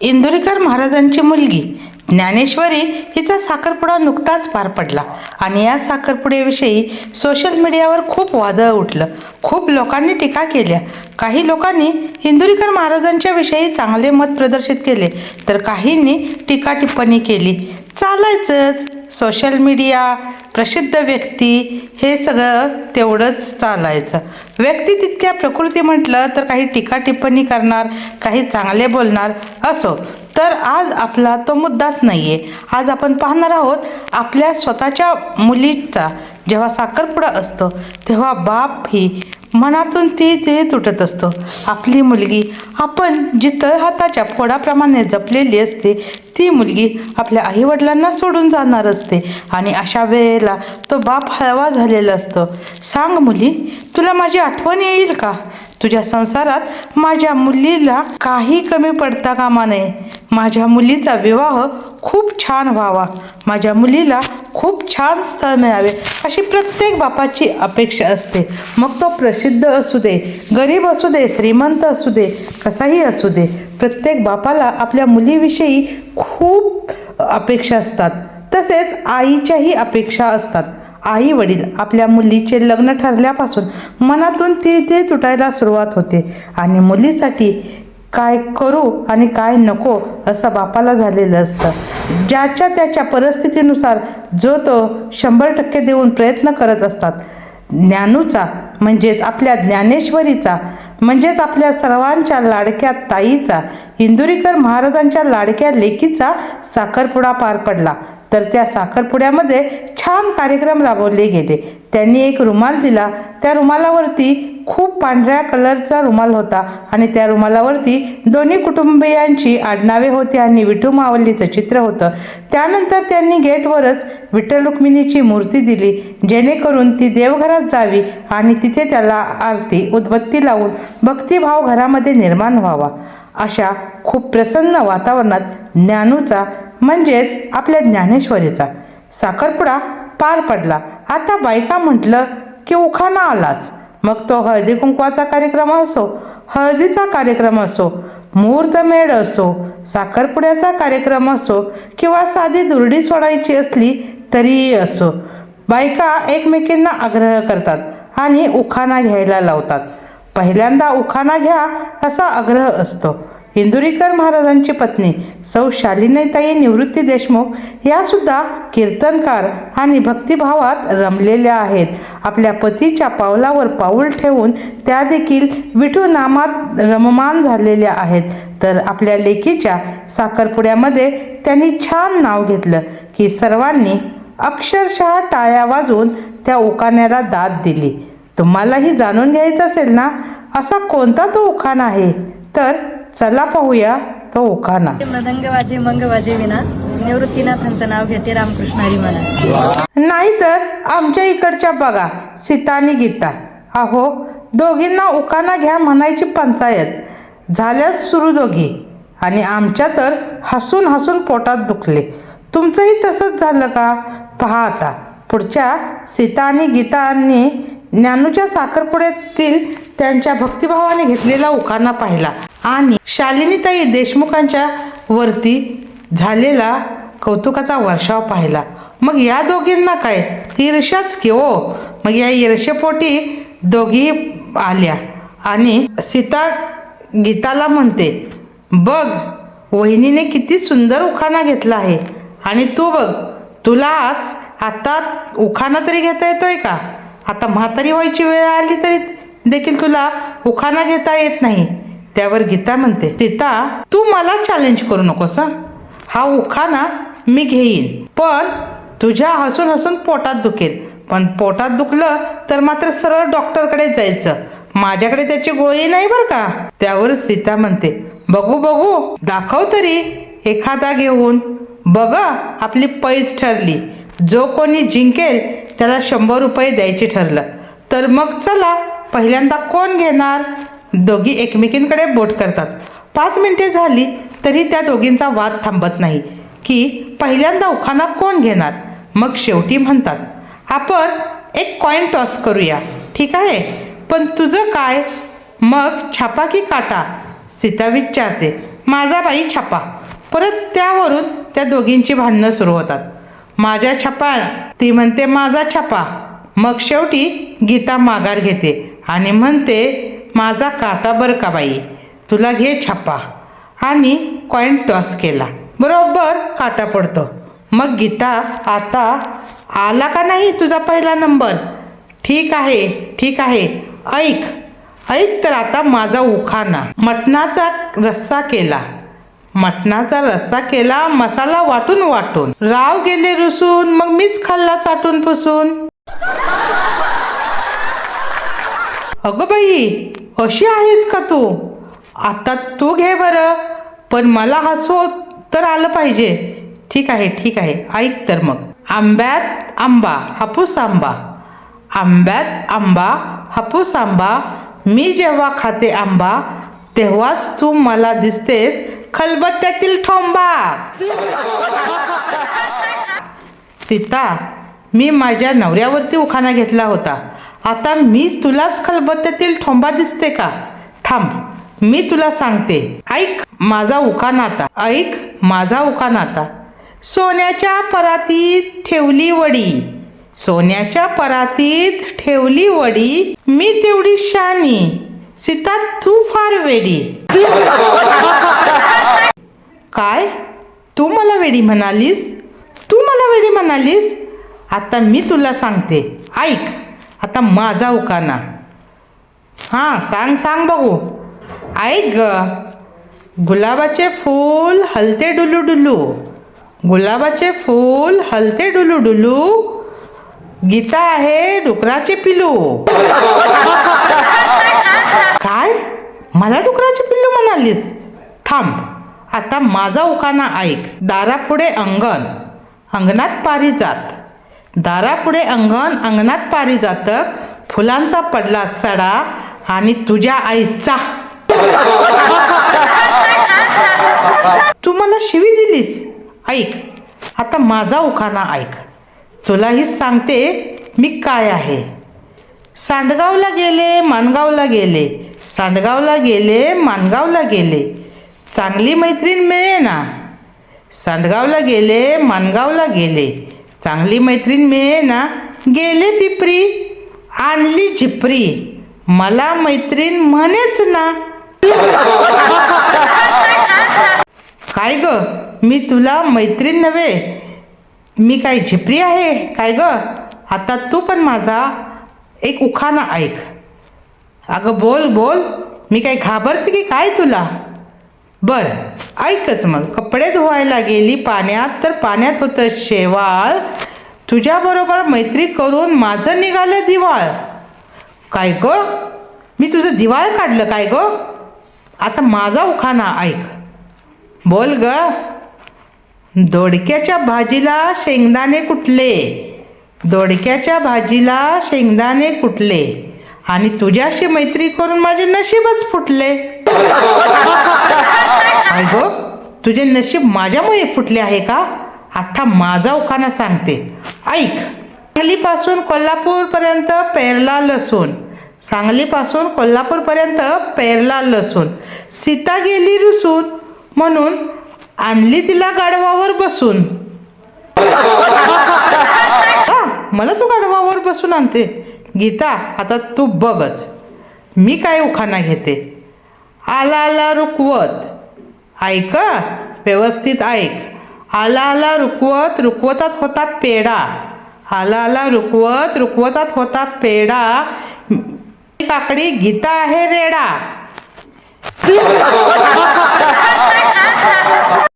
इंदुरीकर महाराजांची मुलगी. ज्ञानेश्वरी हिचा साखरपुडा नुकताच पार पडला आणि या साखरपुड्याविषयी सोशल मीडियावर खूप वादळ उठलं. खूप लोकांनी टीका केल्या. काही लोकांनी इंदुरीकर महाराजांच्या विषयी चांगले मत प्रदर्शित केले तर काहींनी टीका टिप्पणी केली. चालायचंच. सोशल मीडिया प्रसिद्ध व्यक्ती हे सगळं तेवढंच चालायचं. व्यक्ती तितक्या प्रकृती म्हटलं तर काही टीका टिप्पणी करणार काही चांगले बोलणार असो. तर आज आपला तो मुद्दाच नाही आहे आज आपण पाहणार आहोत आपल्या स्वतःच्या मुलीचा जेव्हा साखरपुडा असतो तेव्हा बाप ही मनातून ती ते तुटत असतो. आपली मुलगी आपण जी तळहाताच्या फोडाप्रमाणे जपलेली असते ती मुलगी आपल्या आईवडिलांना सोडून जाणार असते आणि अशा वेळेला तो बाप हळवा झालेला असतो. सांग मुली तुला माझी आठवण येईल का? तुझ्या संसारात माझ्या मुलीला काही कमी पडता कामा नये. माझ्या मुलीचा विवाह खूप छान व्हावा. माझ्या मुलीला खूप छान स्थळ मिळावे अशी प्रत्येक बापाची अपेक्षा असते. मग तो प्रसिद्ध असू दे गरीब असू दे श्रीमंत असू दे कसाही असू दे प्रत्येक बापाला आपल्या मुलीविषयी खूप अपेक्षा असतात. तसेच आईच्याही अपेक्षा असतात. आई वडील आपल्या मुलीचे लग्न ठरल्यापासून मनातून ती ते तुटायला सुरुवात होते आणि मुलीसाठी काय करू आणि काय नको असं बापाला झालेलं असतं. ज्याच्या त्याच्या परिस्थितीनुसार जो तो शंभर टक्के देऊन प्रयत्न करत असतात. ज्ञानूचा म्हणजेच आपल्या ज्ञानेश्वरीचा म्हणजेच आपल्या सर्वांच्या लाडक्या ताईचा इंदुरीकर महाराजांच्या लाडक्या लेकीचा साखरपुडा पार पडला. तर त्या साखरपुड्यामध्ये छान कार्यक्रम राबवले गेले. त्यांनी एक रुमाल दिला. त्या रुमालावरती खूप पांढऱ्या कलरचा रुमाल होता आणि त्या रुमालावरती दोन्ही कुटुंबियांची आडनावे होती आणि विठू मावलीचं चित्र होतं. त्यानंतर त्यांनी गेटवरच विठ्ठल रुक्मिणीची मूर्ती दिली जेणेकरून ती देवघरात जावी आणि तिथे त्याला आरती उदबत्ती लावून भक्तिभाव घरामध्ये निर्माण व्हावा. अशा खूप प्रसन्न वातावरणात ज्ञानूचा म्हणजेच आपल्या ज्ञानेश्वरीचा साखरपुडा पार पडला. आता बायका म्हटलं की उखाणा आलाच. मग तो हळदी कुंकवाचा कार्यक्रम असो हळदीचा कार्यक्रम असो मुहूर्तमेढ असो साखरपुड्याचा कार्यक्रम असो किंवा साधी दुरडी सोडायची असली तरीही असो. बायका एकमेकींना आग्रह करतात आणि उखाणा घ्यायला लावतात. पहिल्यांदा उखाणा घ्या असा आग्रह असतो. इंदुरीकर महाराजांची पत्नी सौ शालिनीताई निवृत्ती देशमुख या सुद्धा कीर्तनकार आणि भक्तिभावात रमलेल्या आहेत. आपल्या पतीच्या पावलावर पाऊल ठेवून त्या देखील विठू नामात रममान झालेल्या आहेत. तर आपल्या लेखीच्या साखरपुड्यामध्ये त्यांनी छान नाव घेतलं की सर्वांनी अक्षरशः टाळ्या वाजवून त्या उखाण्याला दाद दिली. तुम्हालाही जाणून घ्यायचं असेल ना? असा कोणता तो उखाण आहे? तर चला पाहूया तो उखाणा मृदंग वाजे मंग वाजे विना निवृत्तीनाथांचं नाव घेते रामकृष्ण हरी म्हणा नाहीतर आमच्या इकडच्या बघा सीता आणि गीता. अहो दोघींना उखाणा घ्या म्हणायची पंचायत. झाल्यास सुरू दोघी. आणि आमच्या तर हसून हसून पोटात दुखले. तुमचंही तसंच झालं का? पहा आता. पुढच्या सीता आणि गीतांनी ज्ञानूच्या साखरपुड्यातील त्यांच्या भक्तिभावाने घेतलेला उखाणा पाहिला. आणि शालिनीताई देशमुखांच्या वरती झालेला कौतुकाचा वर्षाव पाहिला. मग या दोघींना काय? ईर्ष्याच की ओ मग या ईर्ष्यपोटी दोघी आल्या आणि सीता गीताला म्हणते बघ वहिनीने किती सुंदर उखाणा घेतला आहे. आणि तू बघ तुला आज आता उखाणा तरी घेता येतोय का? आता म्हातारी व्हायची वेळ आली तरी देखील तुला उखाणा घेता येत नाही. त्यावर गीता म्हणते सीता तू मला चॅलेंज करू नकोस हं. हा उखाणा मी घेईन. पण तुझ्या हसून हसून पोटात दुखेल. पण पोटात दुखलं तर मात्र सरळ डॉक्टरकडे जायचं. माझ्याकडे त्याची गोळी नाही बरं का? त्यावर सीता म्हणते बघू बघू दाखव तरी एखादा घेऊन. बघा आपली पैज ठरली. जो कोणी जिंकेल त्याला शंभर रुपये द्यायचे ठरलं. तर मग चला पहिल्यांदा कोण घेणार? दोघी एकमेकींकडे बोट करतात. पाच मिनिटे झाली तरी त्या दोघींचा वाद थांबत नाही. की पहिल्यांदा उखाणा कोण घेणार? मग शेवटी म्हणतात आपण एक कॉईन टॉस करूया. ठीक आहे? पण तुझं काय? मग छापा की काटा? सीता विचारते. माझा बाई छापा. परत त्यावरून त्या दोघींची भांडणं सुरू होतात. माझ्या छापा. ती म्हणते माझा छापा. मग शेवटी गीता माघार घेते आणि म्हणते माझा काटा बरं का बाई? तुला घे छापा. आणि कॉईन टॉस केला. बरोबर काटा पडतो. मग गीता आता आला का नाही तुझा पहिला नंबर? ठीक आहे ठीक आहे. ऐक ऐक तर आता माझा उखाना मटणाचा रस्सा केला. मटणाचा रस्सा केला मसाला वाटून वाटून. राव गेले रुसून मग मीच खाल्ला चाटून पुसून. अगं बाई अशी आहेस का तू? आता तू घे बरं पण मला हसू तर आलं पाहिजे. ठीक आहे ठीक आहे. ऐक तर मग. आंब्यात आंबा हापूस आंबा. आंब्यात आंबा हापूस आंबा. मी जेव्हा खाते आंबा तेव्हाच तू मला दिसतेस खलबत्त्यातील ठोंबा. सीता मी माझ्या नवऱ्यावरती उखाणा घेतला होता. आता मी तुलाच खलबत्त्यातील ठोंबा दिसते का? थांब मी तुला सांगते. ऐक माझा उखाणा आता ऐक माझा उखाणा आता सोन्याच्या परातीत ठेवली वडी. सोन्याच्या परातीत ठेवली वडी. मी तेवढी शानी सीता तू फार वेडी. काय? तू मला वेडी म्हणालीस? तू मला वेडी म्हणालीस? आता मी तुला सांगते. ऐक. आता माझा उकाना. हां सांग सांग बघू. ऐक ग. गुलाबाचे फूल हलते डुलू डुलू. गुलाबाचे फूल हलते डुलू डुलू. गीता आहे डुकराचे पिलू. काय? मला डुकराचे पिल्लू म्हणालीस? थांब. आता माझा उकाना ऐक. दारापुढे अंगण. अंगणात पारी जात. दारापुढे अंगण अंगणात पारी जातक फुलांचा पडला सडा आणि तुझ्या आईचा तू मला शिवी दिलीस. ऐक आता माझा उखाणा ऐक. तुलाही सांगते मी काय आहे. सांडगावला गेले मानगावला गेले. सांडगावला गेले मानगावला गेले. चांगली मैत्रीण मिळे ना सांडगावला गेले मानगावला गेले. चांगली मैत्रीण मिळे ना गेले पिपरी आणली झिपरी. मला मैत्रीण म्हणेच ना. काय ग? मी तुला मैत्रीण नव्हे. मी काय झिपरी आहे? काय ग? आता तू पण माझा एक उखाणा ऐक. अगं बोल बोल. मी काय घाबरते की काय तुला? बर ऐकच मग. कपडे धुवायला गेली पाण्यात तर पाण्यात होतं शेवाळ. तुझ्याबरोबर मैत्री करून माझं निघालं दिवाळ. काय ग? मी तुझं दिवाळ काढलं काय ग? आता माझा उखाना ऐक. बोल ग. दोडक्याच्या भाजीला शेंगदाणे कुठले? दोडक्याच्या भाजीला शेंगदाणे कुठले? आणि तुझ्याशी मैत्री करून माझे नशीबच फुटले. काय तुझे नशीब माझ्यामुळे फुटले आहे का? आता माझा उखाना सांगते. ऐक सांगलीपासून कोल्हापूरपर्यंत पेरला लसूण. सांगलीपासून कोल्हापूरपर्यंत पेरला लसूण. सीता गेली रुसून म्हणून आणली तिला गाढवावर बसून. मला तू गाढवावर बसून आणते. गीता आता तू बघच. मी काय उखाणा घेते? आला आला रुकवत. ऐक व्यवस्थित ऐक. आला आला रुकवत रुकवतात होता पेडा आला आला रुकवत रुकवतात होता पेडा काकडी गीता आहे रेडा.